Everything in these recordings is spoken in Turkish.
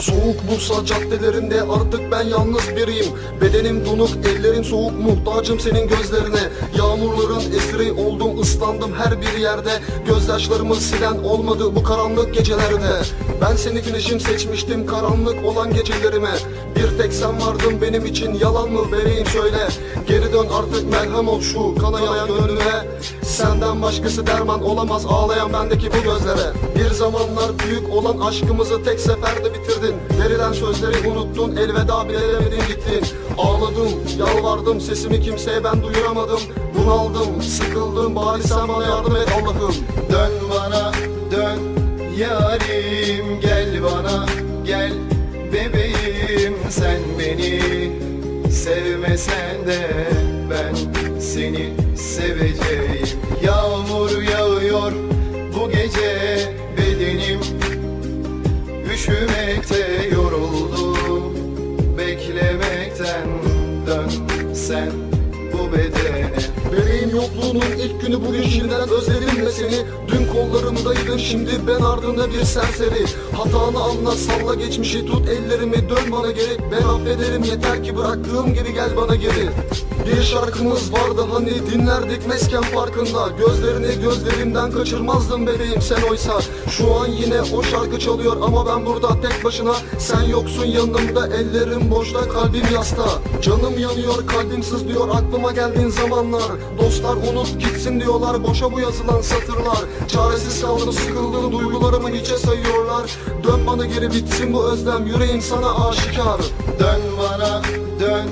Soğuk Bursa caddelerinde artık ben yalnız biriyim. Bedenim donuk, ellerin soğuk, muhtacım senin gözlerine. Yağmurların esiri oldum, ıslandım her bir yerde. Gözyaşlarımı silen olmadı bu karanlık gecelerde. Ben seni güneşim seçmiştim karanlık olan gecelerime. Bir tek sen vardın benim için yalan mı vereyim söyle. Geri dön artık merhem ol şu kanayan gönlüme Senden başkası derman olamaz ağlayan bendeki bu gözlere. Bir zamanlar büyük olan aşkımızı tek seferde bitirdin. Verilen sözleri unuttun elveda bile demedin gittin. Ağladım yalvardım sesimi kimseye ben duyuramadım. Bunaldım sıkıldım bari sen bana yardım et Allah'ım. Dön bana dön yarim gel bana gel bebeğim. Sen beni sevmesen de sen bu bedene Bebeğim yokluğunun ilk günü bugün şimdiden özledim ve seni. Dün kollarımdaydın şimdi ben ardında bir serseri. Hatanı anla salla geçmişi tut ellerimi dön bana geri. Ben affederim yeter ki bıraktığım gibi gel bana geri. Bir şarkımız vardı hani dinlerdik mesken farkında. Gözlerini gözlerimden kaçırmazdım bebeğim sen oysa. Şu an yine o şarkı çalıyor ama ben burada tek başına. Sen yoksun yanımda ellerim boşta kalbim yasta. Canım yanıyor kalbim sızlıyor aklıma geldiğin zamanlar. Dostlar unut gitsin diyorlar. Boşa bu yazılan satırlar. Çaresiz kaldım sıkıldım duygularımı hiçe sayıyorlar. Dön bana geri bitsin bu özlem. Yüreğim sana aşikar. Dön bana dön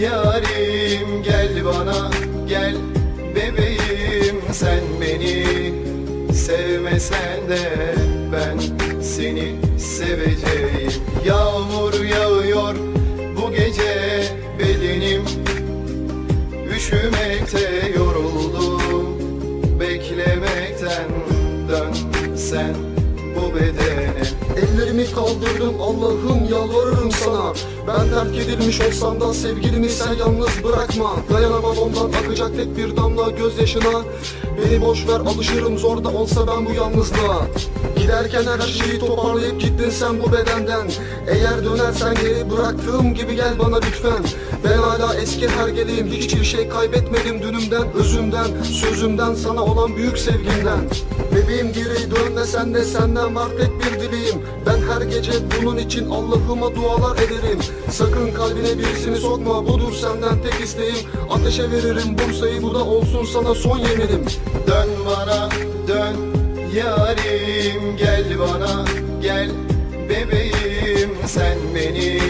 yarim. Gel bana gel bebeğim. Sen beni sevmesen de ben seni seveceğim. Yağmur yağıyor bu gece beklemekten dön sen bu bedene Ellerimi kaldırdım Allah'ım yalvarırım sana. Ben terk edilmiş olsam da sevgilimi sen yalnız bırakma. Dayanamam ondan akacak tek bir damla gözyaşına Beni boş ver alışırım zor da olsa ben bu yalnızlığa. Giderken her şeyi toparlayıp gittin sen bu bedenden. Eğer dönersen geri bıraktığım gibi gel bana lütfen. Ben hala eski hergeliyim hiçbir şey kaybetmedim dünümden Özümden, sözümden sana olan büyük sevgimden. Bebeğim geri dön de sen de senden var tek bir dileğim her gece. Bunun için Allah'ıma dualar ederim. Sakın kalbine birisini sokma. Budur senden tek isteğim. Ateşe veririm. Bursa'yı bu da olsun sana son yeminim. Dön bana dön yarim. Gel bana gel bebeğim. Sen beni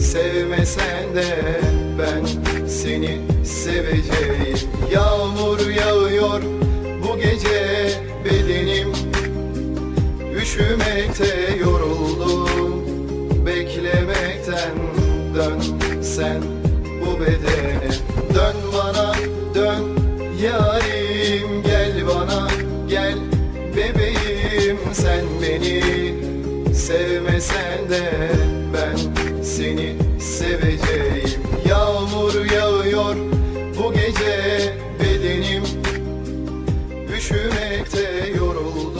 sevmesen de ben seni seveceğim. Yağmur yağıyor bu gece Üşümekte yoruldum beklemekten dön sen bu bedene. Dön bana dön yarim gel bana gel bebeğim sen beni. Sevmesen de ben seni seveceğim. Yağmur yağıyor bu gece bedenim. Üşümekte yoruldum